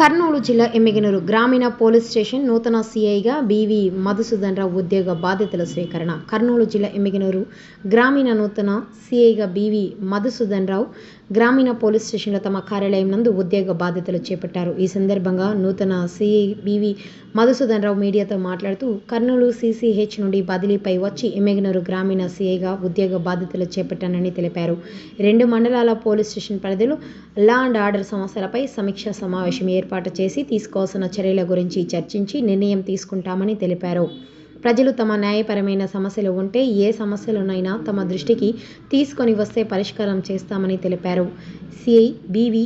కర్నూలు జిల్లా ఎమ్మిగనూరు గ్రామీణ police station నూతన సీఐగా బీవీ మధుసూదన్ రావు ఉద్యోగ బాధ్యతల స్వీకరణ కర్నూలు జిల్లా ఎమ్మిగనూరు గ్రామీణ నూతన సీఐగా బీవీ మధుసూదన్ రావు గ్రామీణ పోలీస్ స్టేషన్లో తమ కార్యాలయం నందు ఉద్యోగ బాధ్యతలు చేపట్టారు. ఈ సందర్భంగా నూతన సీఐ బీవీ మధుసూదన్ రావు మీడియాతో మాట్లాడుతూ కర్నూలు సీసీహెచ్ నుండి బదిలీపై వచ్చి ఎమ్మిగనూరు గ్రామీణ సిఐగా ఉద్యోగ బాధ్యతలు చేపట్టానని తెలిపారు. రెండు మండలాల పోలీస్ స్టేషన్ పరిధిలో లా అండ్ ఆర్డర్ సమస్యలపై సమీక్షా సమావేశం ఏర్పాటు ఏర్పాటు చేసి తీసుకోవాల్సిన చర్యల గురించి చర్చించి నిర్ణయం తీసుకుంటామని తెలిపారు. ప్రజలు తమ న్యాయపరమైన సమస్యలు ఉంటే ఏ సమస్యలనైనా తమ దృష్టికి తీసుకొని వస్తే పరిష్కారం చేస్తామని తెలిపారు. CI B V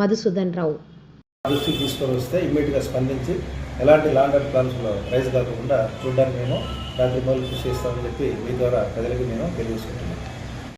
Madhusudan Rao. దృష్టికి తీసుకొని వస్తే ఇమ్మీడియట్గా స్పందించి ఎలాంటి లాంగ్ అండ్ ప్రాబ్లమ్స్లో రైజ్ కాకుండా చూడడానికి మేము రాత్రి మొదలు కృషి చేస్తామని చెప్పి మీ ద్వారా ప్రజలకు నేను తెలియజేసుకుంటున్నాను